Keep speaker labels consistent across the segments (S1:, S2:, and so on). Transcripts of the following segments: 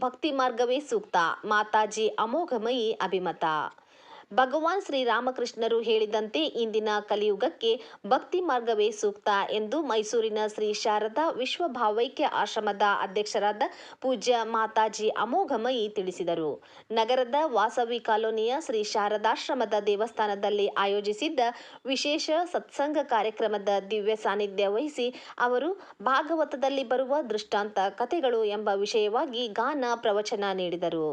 S1: ಭಕ್ತಿ ಮಾರ್ಗವೇ ಸೂಕ್ತ ಮಾತಾಜಿ ಅಮೋಘಮಯಿ ಅಭಿಮತ ಭಗವಾನ್ ಶ್ರೀರಾಮಕೃಷ್ಣರು ಹೇಳಿದಂತೆ ಇಂದಿನ ಕಲಿಯುಗಕ್ಕೆ ಭಕ್ತಿ ಮಾರ್ಗವೇ ಸೂಕ್ತ ಎಂದು ಮೈಸೂರಿನ ಶ್ರೀ ಶಾರದಾ ವಿಶ್ವ ಭಾವೈಕ್ಯ ಆಶ್ರಮದ ಅಧ್ಯಕ್ಷರಾದ ಪೂಜ್ಯ ಮಾತಾಜಿ ಅಮೋಘಮಯಿ ತಿಳಿಸಿದರು. ನಗರದ ವಾಸವಿ ಕಾಲೋನಿಯ ಶ್ರೀ ಶಾರದಾಶ್ರಮದ ದೇವಸ್ಥಾನದಲ್ಲಿ ಆಯೋಜಿಸಿದ್ದ ವಿಶೇಷ ಸತ್ಸಂಗ ಕಾರ್ಯಕ್ರಮದ ದಿವ್ಯ ಸಾನ್ನಿಧ್ಯ ವಹಿಸಿ ಅವರು ಭಾಗವತದಲ್ಲಿ ಬರುವ ದೃಷ್ಟಾಂತ ಕಥೆಗಳು ಎಂಬ ವಿಷಯವಾಗಿ ಗಾನ ಪ್ರವಚನ ನೀಡಿದರು.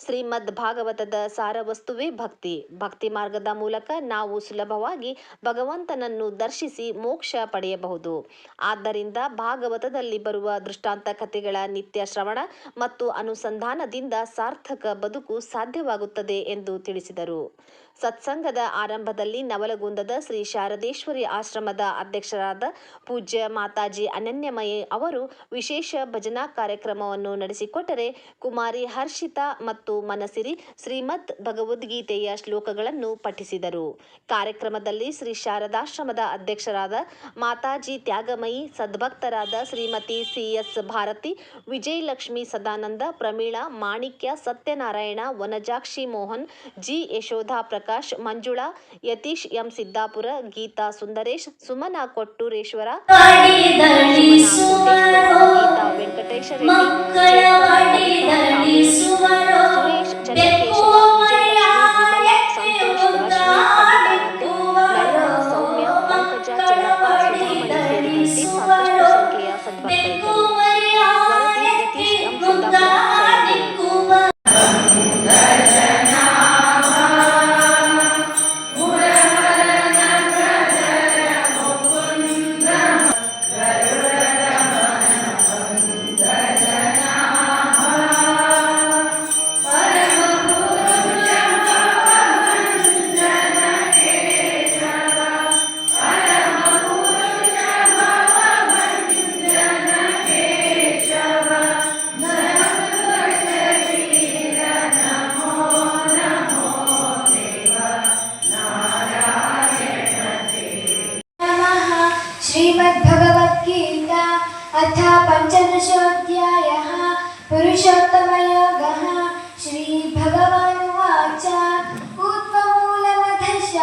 S1: ಶ್ರೀಮದ್ ಭಾಗವತದ ಸಾರವಸ್ತುವೇ ಭಕ್ತಿ. ಭಕ್ತಿ ಮಾರ್ಗದ ಮೂಲಕ ನಾವು ಸುಲಭವಾಗಿ ಭಗವಂತನನ್ನು ದರ್ಶಿಸಿ ಮೋಕ್ಷ ಪಡೆಯಬಹುದು. ಆದ್ದರಿಂದ ಭಾಗವತದಲ್ಲಿ ಬರುವ ದೃಷ್ಟಾಂತ ಕಥೆಗಳ ನಿತ್ಯ ಶ್ರವಣ ಮತ್ತು ಅನುಸಂಧಾನದಿಂದ ಸಾರ್ಥಕ ಬದುಕು ಸಾಧ್ಯವಾಗುತ್ತದೆ ಎಂದು ತಿಳಿಸಿದರು. ಸತ್ಸಂಗದ ಆರಂಭದಲ್ಲಿ ನವಲಗುಂದದ ಶ್ರೀ ಶಾರದೇಶ್ವರಿ ಆಶ್ರಮದ ಅಧ್ಯಕ್ಷರಾದ ಪೂಜ್ಯ ಮಾತಾಜಿ ಅನನ್ಯಮಯಿ ಅವರು ವಿಶೇಷ ಭಜನಾ ಕಾರ್ಯಕ್ರಮವನ್ನು ನಡೆಸಿಕೊಟ್ಟರೆ ಕುಮಾರಿ ಹರ್ಷಿತಾ ಮತ್ತು ಮನಸಿರಿ ಶ್ರೀಮದ್ ಭಗವದ್ಗೀತೆಯ ಶ್ಲೋಕಗಳನ್ನು ಪಠಿಸಿದರು. ಕಾರ್ಯಕ್ರಮದಲ್ಲಿ ಶ್ರೀ ಶಾರದಾಶ್ರಮದ ಅಧ್ಯಕ್ಷರಾದ Mataji Tyagamayi, ಸದ್ಭಕ್ತರಾದ Shrimati CS Bharati, Vijayalakshmi Sadananda, Pramila, Manikya Satyanarayana, Vanajakshi Mohan, G. Yashoda Prakash Manjula Yatish M Siddapura Geeta Sundaresh Sumana
S2: Kottureshwara
S1: Geeta Venkatesha Reddy
S2: ಮಕ್ಕಳ ಅಡಿದಳಿಸುವರು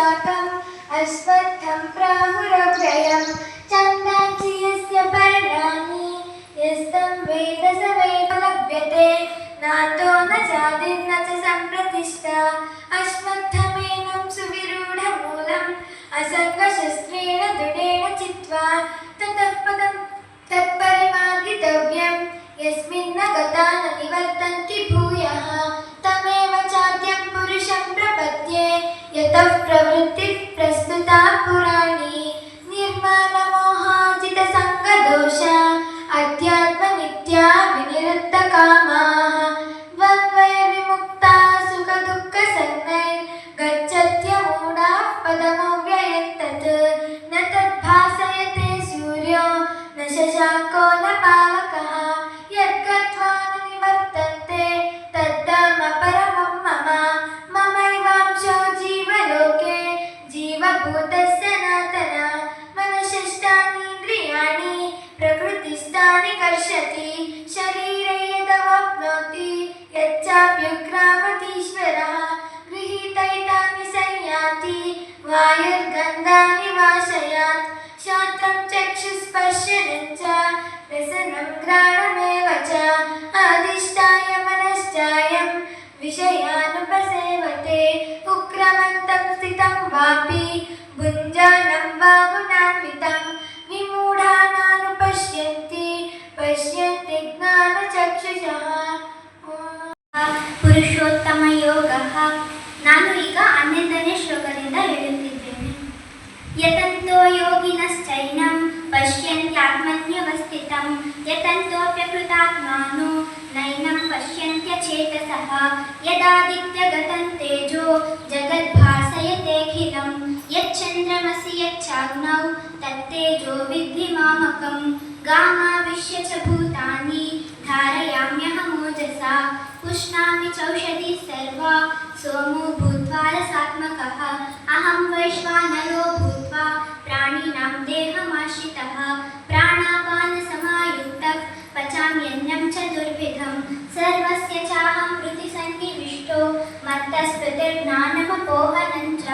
S3: ऊर्ध्वमूलमधशाकम् अश्वत्थं प्राहुरव्ययं छन्दांसि यस्य पर्णानि यस्तं वेद स वेदलभ्यते नातो न चादिर्न च सम्प्रतिष्ठा अश्वत्थमेनं सुविरूढमूलम् असङ्गशस्त्रेण दृढेन चित्वा ततः पदं तत्परिमार्गितव्यं यस्मिन्न गता न शशाङ्को न पावकः यद्गत्वा न निवर्तन्ते तद्धर्म परमं मम ममैवांशो जीवलोके जीवभूतः सनातन मनशिष्टानीन्द्रियाणि प्रकृतिस्थानि कर्षति शरीरे यदवाप्नोति यच्चाप्युग्रामतीश्वरः गृहीतैतानि संयाति वायुर्गन्धानि वाशयात् शान्तं चक्षुस्पर्शनं च रसनं घ्राणमेव च अधिष्ठाय मनश्चायं विषयानुपसेवते उग्रमन्तं स्थितं वापि भुञ्जानं वा गुणान्वितं
S4: यदादित्य यदादित्यगतं तेजो जगद्भासयतेखिलं यच्चन्द्रमसि यच्चाग्नौ तत्तेजो विद्धि मामकं गामाविश्य च भूतानि धारयाम्यहमोजसा पुष्णामि चौषधि सर्वा सोमो भूत्वा रसात्मकः। अहं वैश्वानरो भूत्वा प्राणिनां देहमाश्रितः। प्राणापानसमायुक्तः। पचाम्यन्नं च दुर्विधं सर्वस्य चाहं हृदि सन्निविष्टो मत्तस्मृतिर्ज्ञानमपोहनं च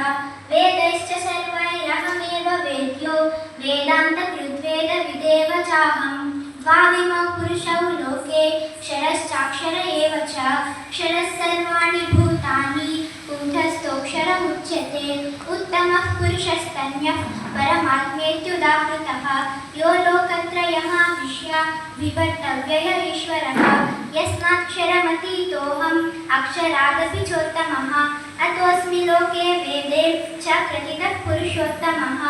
S4: वेदैश्च सर्वैरहमेव वेद्यो वेदान्तकृद्वेदविदेव चाहं द्वाविमौ पुरुषौ लोके क्षरश्चाक्षर एव च क्षरः सर्वाणि भूतानि मोक्षरमुच्यते उत्तमः पुरुषस्तन्यः परमात्मेत्युदाहृतः। यो लोकत्रयमाविश्य विभर्तव्यय ईश्वरः यस्माक्षरमतीतोऽहम् अक्षरादपि चोत्तमः। वेदे च प्रथितः पुरुषोत्तमः।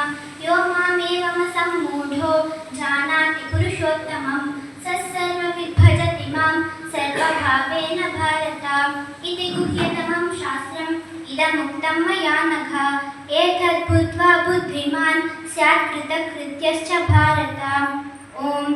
S4: यो मामेवमसम्मूढो जानाति पुरुषोत्तमं सत्सर्व इति गुह्यतमं शास्त्रम्। इदमुक्तं मया नघ। एतद्बुद्ध्वा बुद्धिमान् स्यात् कृतकृत्यश्च भारत ॐ न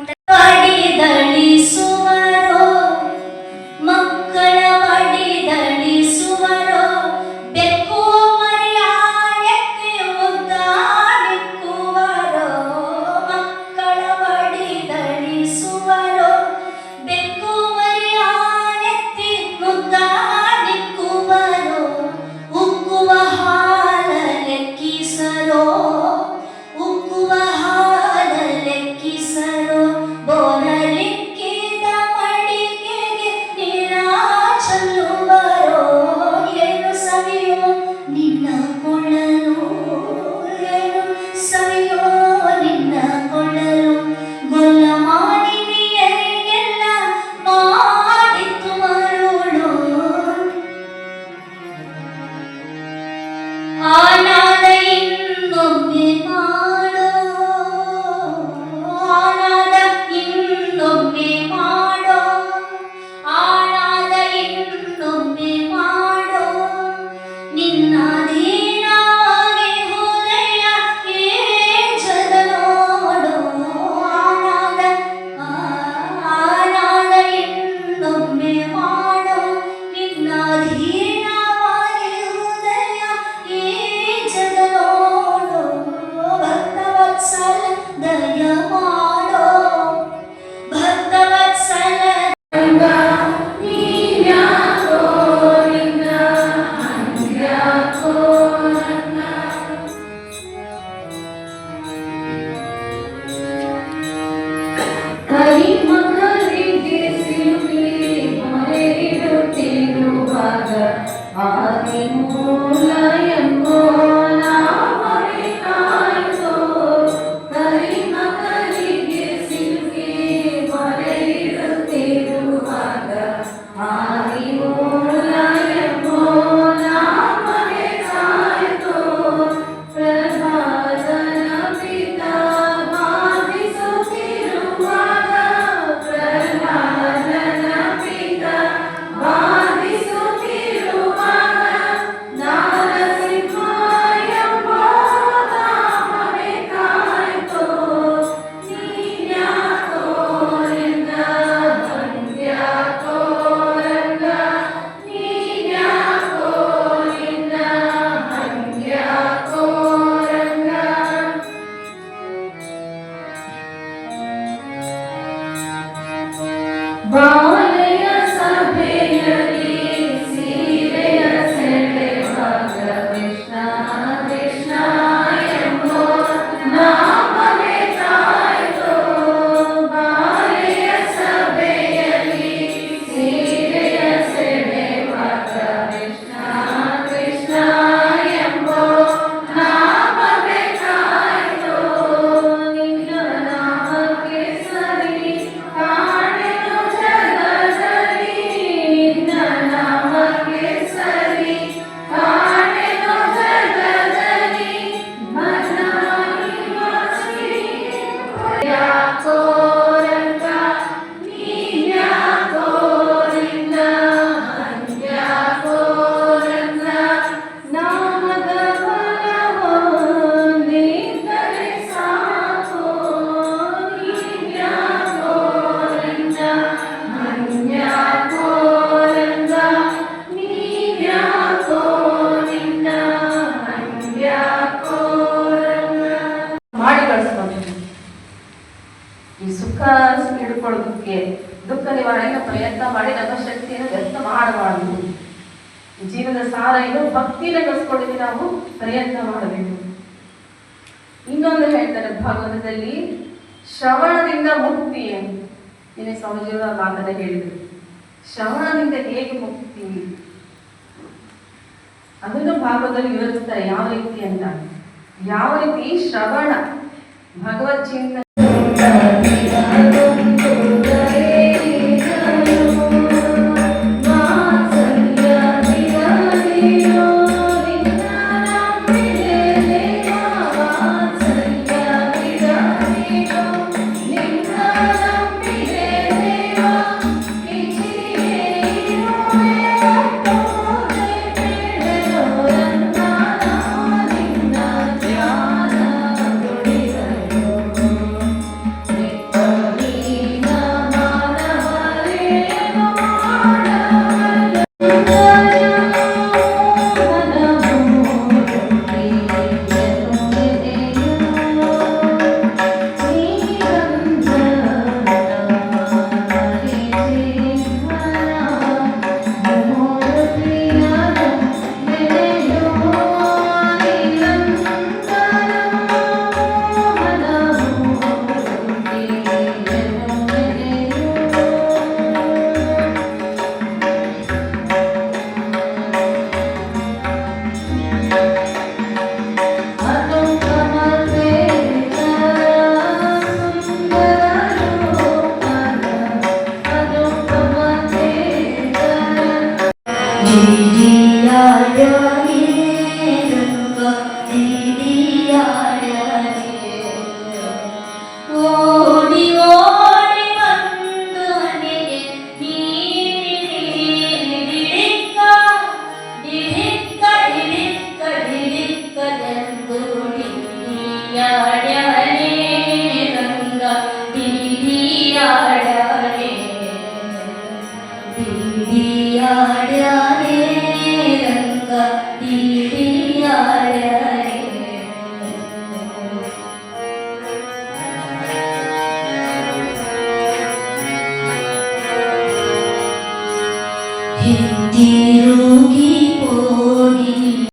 S4: ನಿವಾರಣೆಗೆ ಪ್ರಯತ್ನ ಮಾಡಿ ನಮ್ಮ ಶಕ್ತಿಯನ್ನು ವ್ಯರ್ಥ ಮಾಡಬಾರದು. ಜೀವನದ ಸಾರ ಏನು? ಭಕ್ತಿನ ಕಸ್ಕೊಳ್ಳಿಕ್ಕೆ ನಾವು ಪ್ರಯತ್ನ ಮಾಡಬೇಕು. ಇನ್ನೊಂದು ಹೇಳ್ತಾರೆ ಭಾಗವತದಲ್ಲಿ, ಶ್ರವಣದಿಂದ ಮುಕ್ತಿ ನಿನ್ನೆ ಸ್ವಾಮೀಜಿಯವರ ಮಾತನ್ನ ಹೇಳಿದರು. ಶ್ರವಣದಿಂದ ಹೇಗೆ ಮುಕ್ತಿ? ಅದನ್ನು ಭಾಗದಲ್ಲಿ ವಿವರಿಸ್ತಾರೆ ಯಾವ ರೀತಿ ಅಂತ. ಯಾವ ರೀತಿ? ಶ್ರವಣ. ಭಗವತ್ ಚಿಂತನೆ.
S2: Lord.